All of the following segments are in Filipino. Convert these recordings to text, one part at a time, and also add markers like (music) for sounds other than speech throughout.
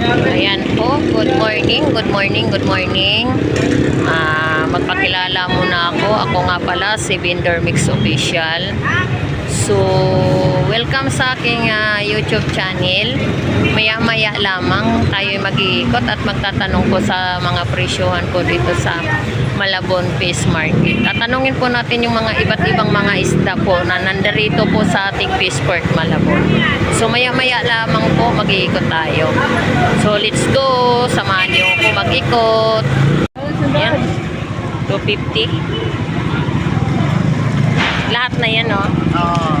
Ayan po, good morning, good morning, good morning. Ah, magpakilala muna ako. Ako nga pala si Binder Mix Official. So, welcome sa aking ah, YouTube channel. Maya-maya lamang tayo mag-iikot at magtatanong po sa mga presyohan po dito sa Malabon Fish Market. Tatanungin po natin yung mga iba't ibang mga isda po na nandarito po sa ating Fish Port Malabon. So, maya-maya lamang po mag-iikot tayo. So, let's go! Samahan niyo ako mag-ikot. Ayan. 250. Lahat na yan, oh. Ah,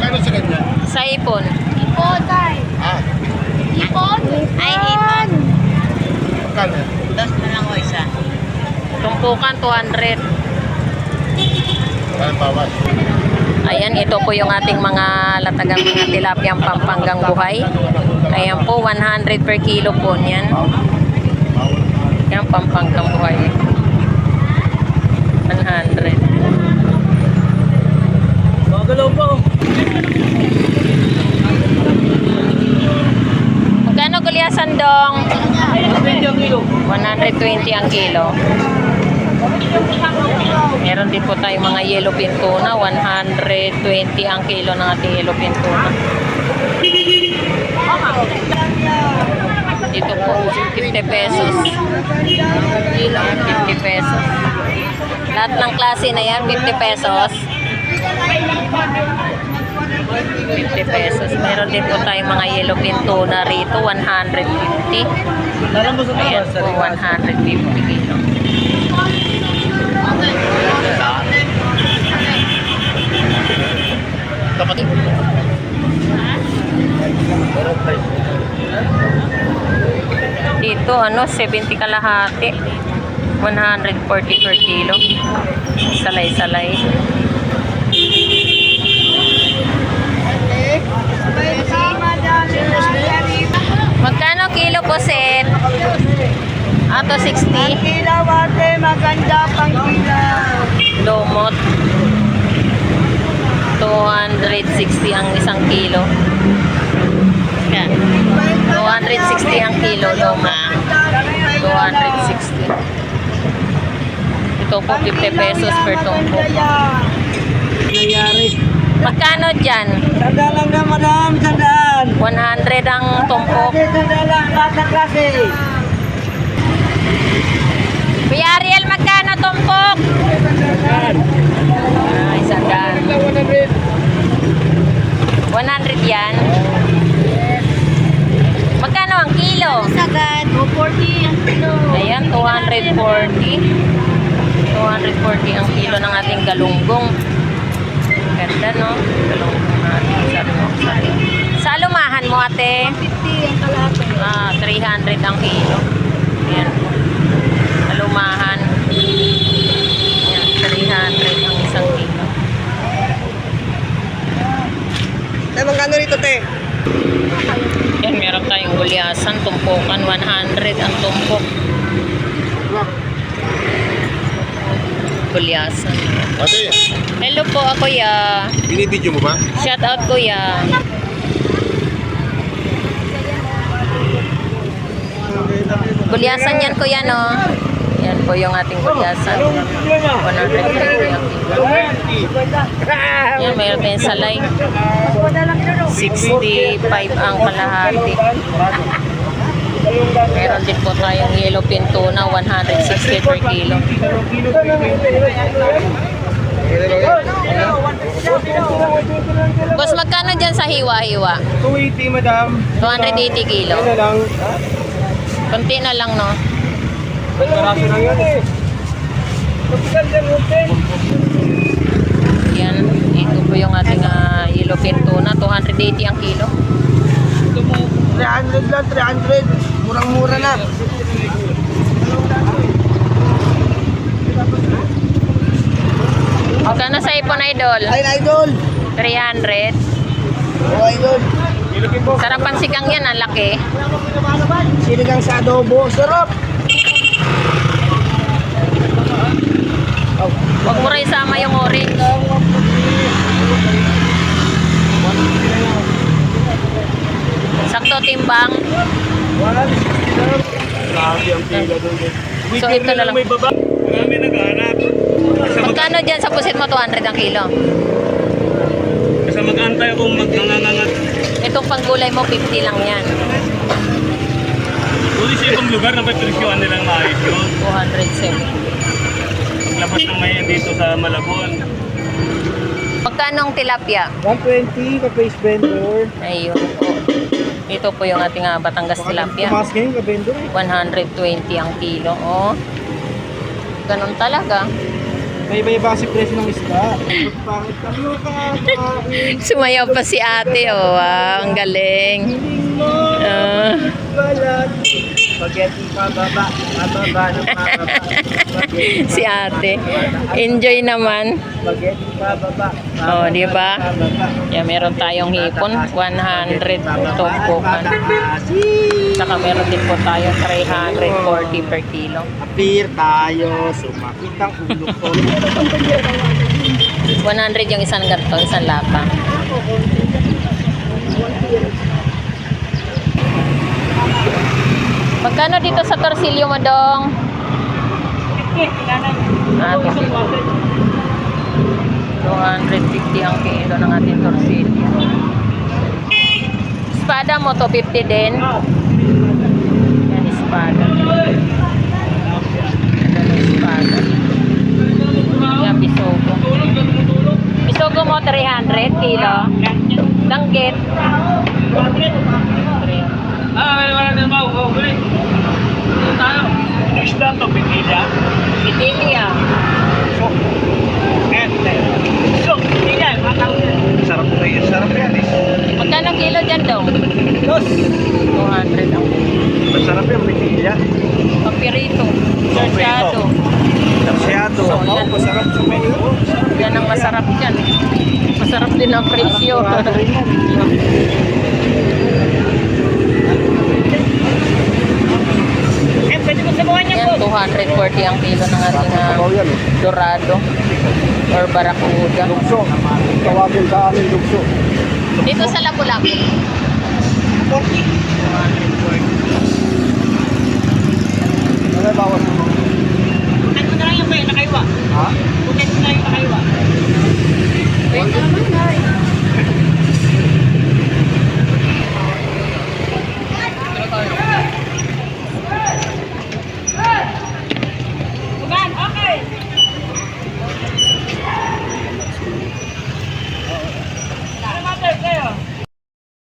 kano sa kanya? Sa ipon. Ipon, tay. Ah, Ipon? Ay, ipon. kano? Das na lang o isa. Tumpukan, 200. Kano bawas? Ayan, ito po yung ating mga latagang mga tilapiyang pampanggang buhay. Ayan po, 100 per kilo po niyan. Yan, pampanggang buhay. 100. Magalaw po. Magkano gulyasan dong? 20 ang kilo. 120 ang kilo. Meron din po tayong mga yellow pin tuna. 120 ang kilo ng ating yellow pin tuna. Dito po, 50 pesos. 50 pesos. Lahat ng klase na yan, 50 pesos. 50 pesos. Meron din po tayong mga yellow pin tuna rito, 150. Alam mo sa Ayan po, 150 kilo. Dito, ano, 70 kalahati. 140 per kilo. Salay-salay. Magkano kilo po, set? Ato 60. Kilaw ate, maganda pang kilaw. Lumot. 260 ang isang kilo. Yan. 260 ang kilo, luma. 260. Ito po, 50 pesos per tumpok. Nangyari. Magkano dyan? Sandaan lang na, madam. Sandaan. 100 ang tumpok. Ate, sandaan lang. Bata klase. Kuya Ariel, magkano tumpok? Ah, isang daan. 100 yan. Magkano ang kilo? Sagad, 240 ang kilo. Ayan, 240. 240 ang kilo ng ating galunggong. Ganda, no? Sabi mo, sabi. Sa alumahan mo, ate? 50 ang kalahati. Ah, 300 ang kilo. Ayan. Alumahan. Ayan, 300 ang isang kilo. Ay, magkano rito, te? Yan, meron tayong gulyasan, tumpukan, 100 ang tumpok. Gulyasan. Ate, Hello po, ako ya. binibidyo mo ba? Shout out kuya. Gulyasan yan kuya no. Yan po yung ating gulyasan. 120 ang kilo. Yan, mayroon tayong salay. 65 ang kalahati. Meron din po tayong yellow pin tuna, 160 per kilo. Boss, magkano dyan sa hiwa-hiwa? 280, madam. 280 kilo. Ano lang? Kunti na lang, no? Karaso lang yun eh. Kapital dyan? Yan. Ito po yung ating ah, yellow pin tuna. 280 ang kilo. 300 lang, 300. Murang-mura na. Magkano sa ipon, idol? Ay, idol. 300. Oh, idol. Sarapan sikang yan, ang laki. Sinigang sa adobo. Sarap. Huwag mo rin isama yung orange. Sakto timbang. 100 ang pila doon. So, ito na lang. May baba. Marami naghahanap. Magkano dyan sa pusit mo 200 ang kilo? kasi mag-antay akong magnangangat. Itong panggulay mo 50 lang yan. Kung sa ibang lugar na presyoan nilang maayos yun. 270. Labas ng may dito sa Malabon. Magkano ang tilapia? 120 ka face vendor. Ayun po. Ito po yung ating ah, Batangas tilapia. Tumas ngayon ka vendor eh. 120 ang kilo. Oh. Ganun talaga. May iba iba kasi presyo ng isda. Pangit kami o ka. Sumayaw pa si ate. Oh, wow, ang galing. Ah. Balat. Spaghetti pababa. Pababa ng pababa. Si ate. Enjoy naman. Spaghetti pababa. Oh, di ba? Yeah, meron tayong hipon. 100 tumpukan. Saka meron din po tayong 340 per kilo. Appear tayo. Sumakit ang ulo ko. 100 yung isang ganito, isang lapa. Magkano dito sa torsilyo mo, Dong? Ah, 50. 250 ang kilo ng ating torsilyo. Espada mo to 50 din. Yan, espada. Yan, espada. Yan, bisogo. Bisogo mo 300 kilo. Danggit. Ah, may wala din ba? Okay. Dito tayo. Isda to, pinila. Itilia. So, pinila. Sarap na yun. Sarap yan eh. Magkano kilo dyan, Dong? Dos. 200 ang Masarap yung pinila. papirito. Sarsyado. Tapsyado. So, yan. Masarap sa menu. Yan ang masarap dyan. Masarap din ang presyo. Yan, (laughs) 140 ang kilo ng ating uh, dorado or barakuda. Lugso. Tawagin sa amin lugso. Dito sa Lapu-Lapu. 140. Ano bawas mo? Bukan na lang yung bay, nakaiwa. Ha? Bukan mo na yung nakaiwa. Wait naman, guys.